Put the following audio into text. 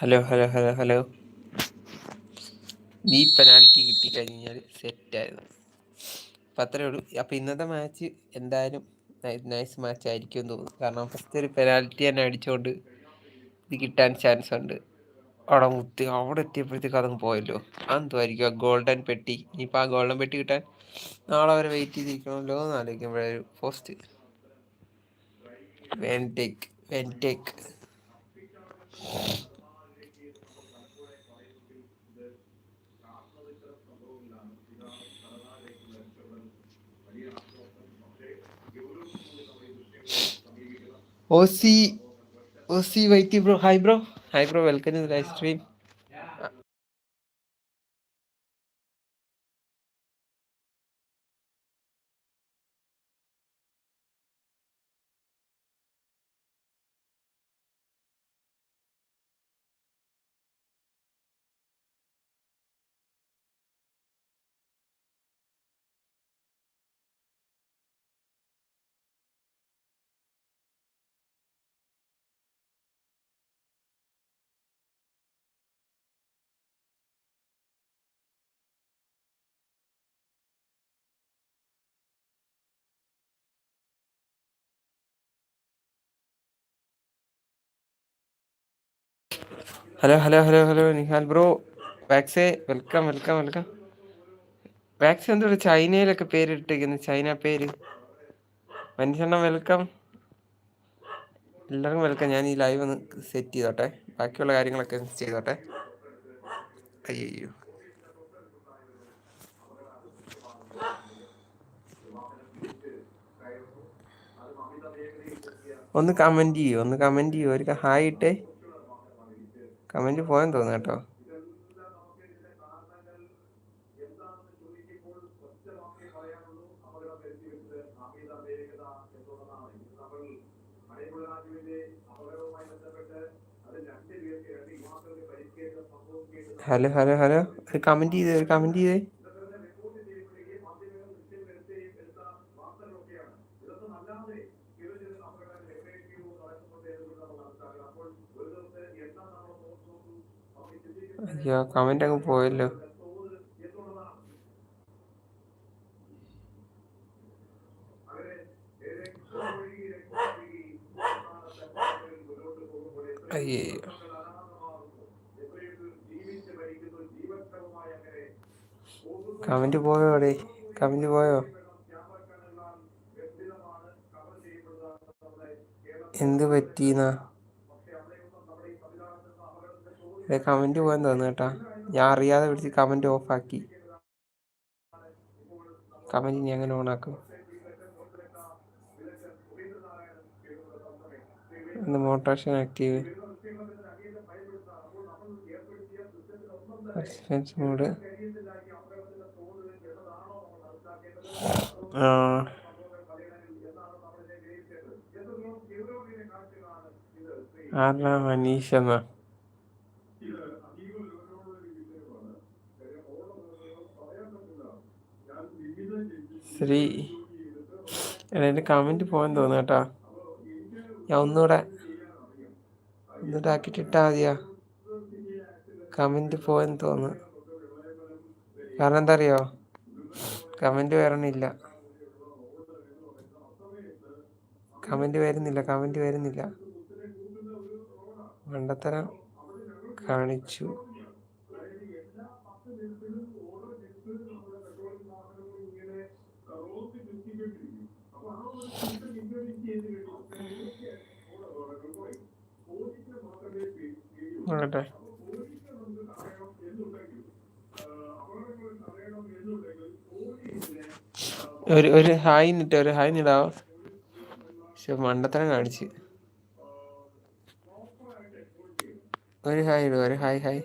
Hello hello hello hello ഈ penalty കിട്ടിക്കഴിഞ്ഞാൽ സെറ്റായിരുന്നു അപ്പം അത്രേ ഉള്ളൂ. അപ്പം ഇന്നത്തെ മാച്ച് എന്തായാലും നൈസ് മാച്ച് ആയിരിക്കും എന്ന് തോന്നുന്നു. കാരണം ഫസ്റ്റ് ഒരു പെനാൽറ്റി തന്നെ അടിച്ചുകൊണ്ട് ഇത് കിട്ടാൻ ചാൻസ് ഉണ്ട്. അവിടെ മുത്തി അവിടെ എത്തിയപ്പോഴത്തേക്ക് അതങ്ങ് പോയല്ലോ. അതെന്തുമായിരിക്കും ആ ഗോൾഡൻ പെട്ടി. ഇനിയിപ്പോൾ ആ ഗോൾഡൻ പെട്ടി കിട്ടാൻ നാളെ വരെ വെയിറ്റ് ചെയ്തിരിക്കണമല്ലോ എന്ന് ആലോചിക്കുമ്പോഴൊരു പോസ്റ്റ് വെൻടേക്ക് വെൻടേക്ക് ഓസി ഓസി വൈറ്റി bro hi bro hi bro welcome to live stream hello hello hello hello Nihal bro. വാക്സേ welcome welcome welcome വാക്സ് എന്തോ ചൈനയിലൊക്കെ പേരിട്ടിരിക്കുന്നു. ചൈന പേര്. മനുഷ്യണ്ണം വെൽക്കം എല്ലാവർക്കും വെൽക്കം ഞാൻ ഈ ലൈവ് ഒന്ന് സെറ്റ് ചെയ്തോട്ടെ. ബാക്കിയുള്ള കാര്യങ്ങളൊക്കെ ചെയ്തോട്ടെ. അയ്യോ ഒന്ന് കമന്റ് ചെയ്യൂ ഒന്ന് കമന്റ് ചെയ്യൂ. ഒരു ഹായ് ഇട്ടേ. കമന്റ് പോയെന്ന് തോന്നുന്നു കേട്ടോ. ഹലോ ഹലോ ഹലോ ഒരു കമന്റ് ചെയ്തേ ഒരു കമന്റ് ചെയ്തേ. അയ്യോ കമന്റ് അങ്ങ് പോയല്ലോ. അയ്യോ. കമന്റ് പോയോ അവിടെ കമന്റ് പോയോ? എന്ത് പറ്റീന്നാ? കമന്റ് പോകാൻ തോന്നുന്നു കേട്ടാ. ഞാൻ അറിയാതെ പിടിച്ച് കമന്റ് ഓഫാക്കി കമന്റ് ഇനി അങ്ങനെ ഓണാക്കും എന്ത് മോട്ടോഷൻ ആക്റ്റീവ് സസ്പെൻസ് മോഡ് ആരാ മനീഷ് എന്നാ? ശ്രീ എടാ എന്റെ കമന്റ് പോകാൻ തോന്നുന്നു കേട്ടോ ഞാൻ ഒന്നുകൂടെ ഒന്നുകൂടെ ആക്കിയിട്ട് ഇട്ടാൽ മതിയാ. കമന്റ് പോകാൻ തോന്നുന്നു കാരണം എന്താ അറിയോ കമന്റ് വരണില്ല. കമന്റ് വരുന്നില്ല കമന്റ് വരുന്നില്ല. മണ്ടത്തരം കാണിച്ചു. നോക്കട്ടെ ഒരു ഒരു ഹായ് നിട്ടെ ഒരു ഹായ് നിടാവോ പക്ഷെ മണ്ടത്തരം കാണിച്ച്. ഒരു ഹായ് ഇടുക ഒരു ഹായ് ഹായ്.